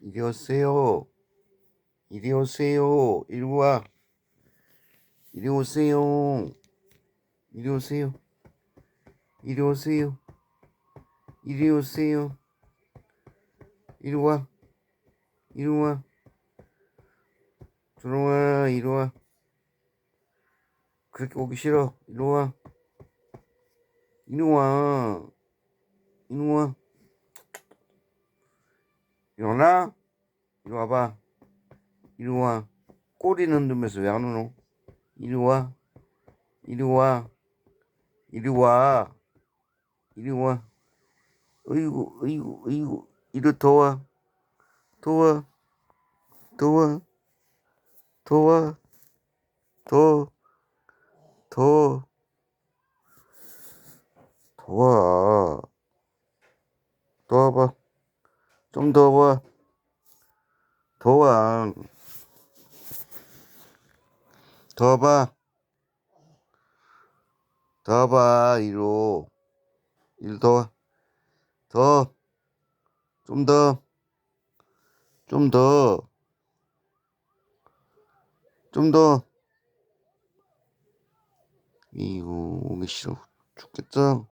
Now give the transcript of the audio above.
이리 오세요. 이리 오세요. 이리 와. 이리 오세요. 이리 오세요. 이리 오세요. 이리 오세요. 이리 와. 이리 와. 들어와. 이리 와. 그렇게 오기 싫어. 이리 와. 이리 와. 이리 와. 일어나. 이리 와봐. 이리 와. 꼬리는 흔들면서 왜 안 오노? 이리 와. 이리 와. 이리 와. 이리 와. 어이구, 어이구, 어이구. 이리 더 와. 더 와. 더 와. 더 와. 더. 더. 더 와. 더 와봐. 좀더 와. 더 와. 더 와봐. 더 와봐, 이로. 와. 더. 좀 더. 좀 더. 좀 더. 이거 오기 싫어 죽겠다.